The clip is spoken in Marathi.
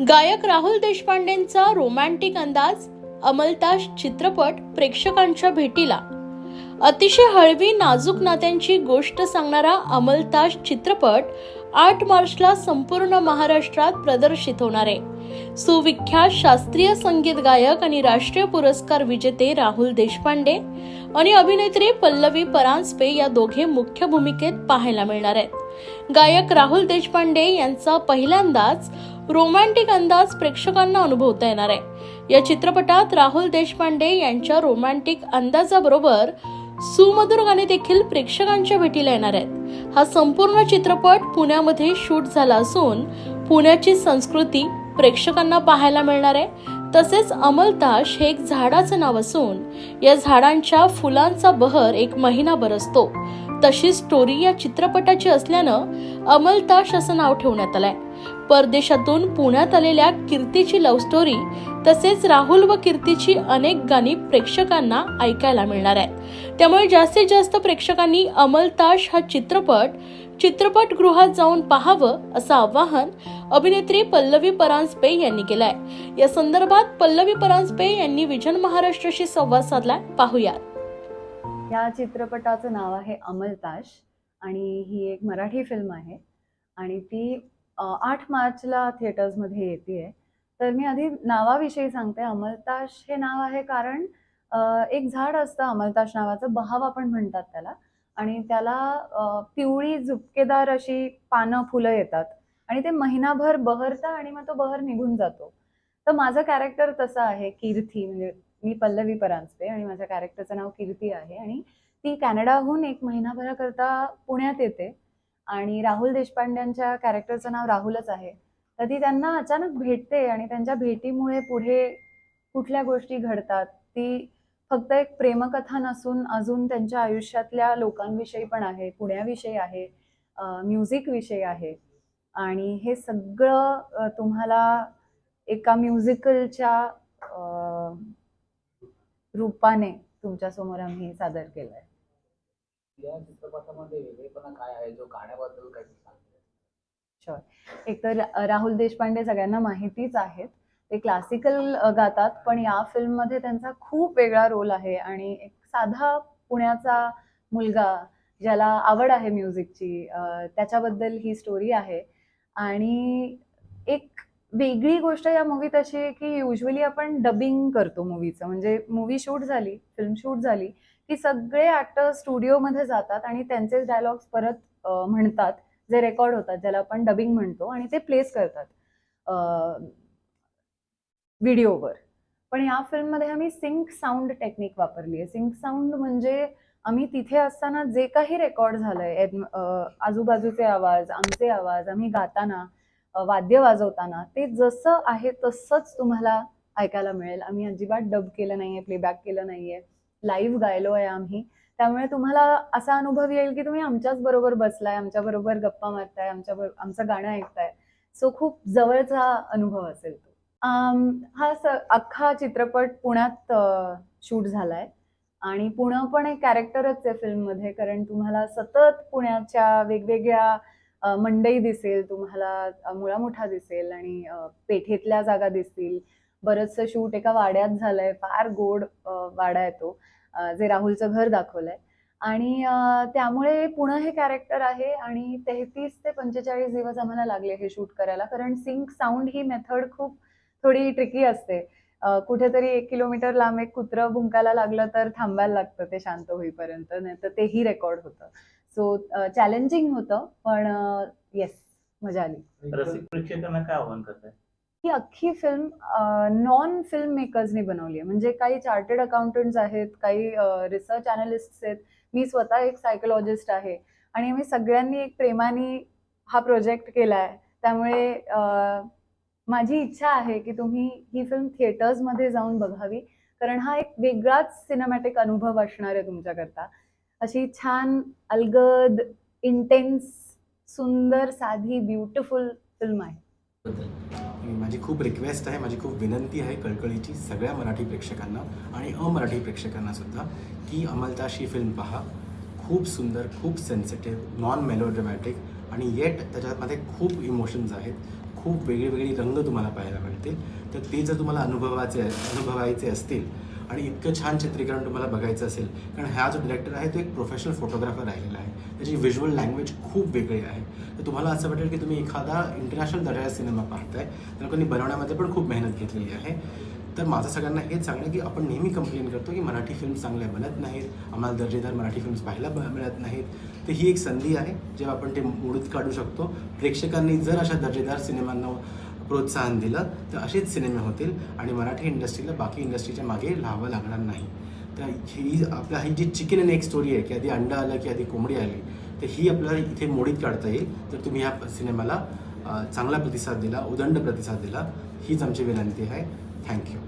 गायक राहुल देशपांडेंचा रोमॅन्टिक अंदाज अमलताश चित्रपट प्रेक्षकांच्या भेटीला. अतिशय हळवी नाजूक नात्यांची गोष्ट सांगणारा अमलताश चित्रपट आठ मार्चला संपूर्ण महाराष्ट्रात प्रदर्शित होणार आहे. सुविख्यात शास्त्रीय संगीत गायक आणि राष्ट्रीय पुरस्कार विजेते राहुल देशपांडे आणि अभिनेत्री पल्लवी परांजपे या दोघे मुख्य भूमिकेत पाहायला मिळणार आहेत. गायक राहुल देशपांडे यांचा पहिल्यांदाच रोमॅन्टिक अंदाज प्रेक्षकांना अनुभवता येणार आहे. या चित्रपटात राहुल देशपांडे यांच्या रोमॅन्टिक अंदाजाबरोबर सुमधुर गाणे देखील प्रेक्षकांच्या भेटीला येणार आहेत. हा संपूर्ण चित्रपट पुण्यामध्ये शूट झाला असून पुण्याची संस्कृती प्रेक्षकांना पाहायला मिळणार आहे. तसेच अमलताश हे एक झाडाचं नाव असून या झाडांच्या फुलांचा बहर एक महिनाभर असतो. तशी स्टोरी या चित्रपटाची असल्यानं अमलताश असं नाव ठेवण्यात आलंय. परदेशातून पुण्यात आलेल्या कीर्तीची लव्ह स्टोरी तसेच राहुल व कीर्तीची अनेक गाणी प्रेक्षकांना ऐकायला मिळणार आहेत त्यामुळे जास्तीत जास्त प्रेक्षकांनी अमलताश हा चित्रपट चित्रपटगृहात जाऊन पाहावं असं आवाहन अभिनेत्री पल्लवी परांजपे यांनी केलंय. या संदर्भात पल्लवी परांजपे यांनी विजन महाराष्ट्राशी संवाद साधलाय. पाहुयात. या चित्रपटाचं नाव आहे अमलताश आणि ही एक मराठी फिल्म आहे. आणि ती आठ मार्चला थिएटर्समध्ये येते तर मी आधी नावाविषयी सांगते. अमलताश हे नाव आहे कारण एक झाड असतं अमलताश नावाचं बहाव आपण म्हणतात त्याला. आणि त्याला पिवळी झुपकेदार अशी पानं फुलं येतात. आणि ते महिनाभर बहरतं आणि मग तो बहर निघून जातो. तर माझं कॅरेक्टर तसं आहे कीर्ती म्हणजे मी पल्लवी परांजपे आणि माझ्या कॅरेक्टरचं नाव कीर्ती आहे आणि ती कॅनडाहून एक महिनाभराकरता पुण्यात येते. आणि राहुल देशपांड्यांच्या कॅरेक्टरचं नाव राहुलच आहे. तर ती त्यांना अचानक भेटते आणि त्यांच्या भेटीमुळे पुढे कुठल्या गोष्टी घडतात? ती फक्त एक प्रेमकथा नसून अजून त्यांच्या आयुष्यातल्या लोकांविषयी पण आहे पुण्याविषयी आहे म्युझिकविषयी आहे. आणि हे सगळं तुम्हाला एका म्युझिकलच्या रूपाने तुमच्यासमोर आम्ही सादर केलं आहे या चित्रपटामध्ये वेगळेपणा काय आहे? जो गाण्याबद्दल काही सांगते एकतर अ, राहुल देशपांडे सगळ्यांना माहितीच आहेत. ते क्लासिकल गातात पण या फिल्ममध्ये त्यांचा खूप वेगळा रोल आहे आणि एक साधा पुण्याचा मुलगा ज्याला आवड आहे म्युझिकची त्याच्याबद्दल ही स्टोरी आहे. आणि एक वेगळी गोष्ट या मूवीत अशी आहे की युजली आपण डबिंग करतो मूवीचं म्हणजे मूवी शूट झाली फिल्म शूट झाली की सगळे ॲक्टर स्टुडिओमध्ये जातात आणि त्यांचेच डायलॉग्स परत म्हणतात जे रेकॉर्ड होतात ज्याला आपण डबिंग म्हणतो आणि ते प्लेस करतात व्हिडिओवर पण या फिल्ममध्ये आम्ही सिंक साऊंड टेक्निक वापरली आहे. सिंक साऊंड म्हणजे आम्ही तिथे असताना जे काही रेकॉर्ड झालंय आजूबाजूचे आवाज आमचे आवाज आम्ही गाताना वाद्य वाजवताना ते जसं आहे तसंच तुम्हाला ऐकायला मिळेल. आम्ही अजिबात डब केलं नाहीये प्लेबॅक केलं नाहीये. लाईव्ह गायलो आहे आम्ही. त्यामुळे तुम्हाला असा अनुभव येईल की तुम्ही आमच्याच बरोबर बसलाय आमच्या बरोबर गप्पा मारताय आमच्या बरोबर आमचं गाणं ऐकताय. सो खूप जवळचा अनुभव असेल तो. हा स अख्खा चित्रपट पुण्यात शूट झालाय. आणि पुणं पण एक कॅरेक्टरच आहे फिल्ममध्ये कारण तुम्हाला सतत पुण्याच्या वेगवेगळ्या मंडई दिसेल तुम्हाला मुळा मुळामुठा दिसेल आणि पेठेतल्या जागा दिसतील. बरंचसं शूट एका वाड्यात झालंय फार गोड वाडा आहे तो जे राहुलचं घर दाखवलंय. आणि त्यामुळे पुणं हे कॅरेक्टर आहे आणि तेहतीस ते पंचेचाळीस दिवस आम्हाला लागले हे शूट करायला. कारण सिंक साऊंड ही मेथड खूप थोडी ट्रिकी असते. कुठेतरी एक किलोमीटर लांब एक कुत्रं भुंकायला लागलं तर थांबायला लागतं ते शांत होईपर्यंत नाही तर तेही रेकॉर्ड होतं. सो चॅलेंजिंग होतं पण येस मजा आली. रसिक प्रेक्षकांना काय आव्हान करताय? ही अख्खी फिल्म नॉन फिल्म मेकर्सनी बनवली आहे. म्हणजे काही चार्टर्ड अकाउंटंट्स आहेत काही रिसर्च अनालिस्ट आहेत. मी स्वतः एक सायकोलॉजिस्ट आहे आणि आम्ही सगळ्यांनी एक प्रेमाने हा प्रोजेक्ट केला आहे. त्यामुळे माझी इच्छा आहे की तुम्ही ही फिल्म थिएटर्समध्ये जाऊन बघावी. कारण हा एक वेगळाच सिनेमॅटिक अनुभव असणार आहे तुमच्याकरता. अशी छान अलगद इंटेन्स सुंदर साधी ब्युटिफुल फिल्म आहे. आणि माझी खूप रिक्वेस्ट आहे माझी खूप विनंती आहे कळकळीची सगळ्या मराठी प्रेक्षकांना आणि अमराठी प्रेक्षकांना सुद्धा की अमलताशी फिल्म पहा. खूप सुंदर खूप सेन्सिटिव्ह नॉन मेलोड्रमॅटिक आणि येट त्याच्यामध्ये खूप इमोशन्स आहेत. खूप वेगळी वेगळी रंग तुम्हाला पाहायला मिळतील. तर ते जर तुम्हाला अनुभवाचे अनुभवायचे असतील आणि इतकं छान चित्रीकरण तुम्हाला बघायचं असेल कारण हा जो डिरेक्टर आहे तो एक प्रोफेशनल फोटोग्राफर राहिलेला आहे. त्याची व्हिज्युअल लँग्वेज खूप वेगळी आहे. तर तुम्हाला असं वाटेल की तुम्ही एखादा इंटरनॅशनल दर्जाचा सिनेमा पाहताय तर लोकांनी बनवण्यामध्ये पण खूप मेहनत घेतलेली आहे. तर माझं सगळ्यांना हेच सांगणं की आपण नेहमी कंप्लेन करतो की मराठी फिल्म चांगल्या बनत नाहीत आम्हाला दर्जेदार मराठी फिल्म्स पाहायला ब- मिळत नाहीत. तर ही एक संधी आहे जेव्हा आपण ते मोडीत काढू शकतो. प्रेक्षकांनी जर अशा दर्जेदार सिनेमांना प्रोत्साहन दिलं तर असेच सिनेमे होतील आणि मराठी इंडस्ट्रीला बाकी इंडस्ट्रीच्या मागे लावावं लागणार नाही. तर ही आपल्या ही जी चिकन अँड एक स्टोरी आहे की आधी अंडा आलं की आधी कोंबडी आली तर ही आपल्याला इथे मोडीत काढता येईल. तर तुम्ही ह्या सिनेमाला चांगला प्रतिसाद दिला उदंड प्रतिसाद दिला. हीच आमची विनंती आहे. थँक्यू.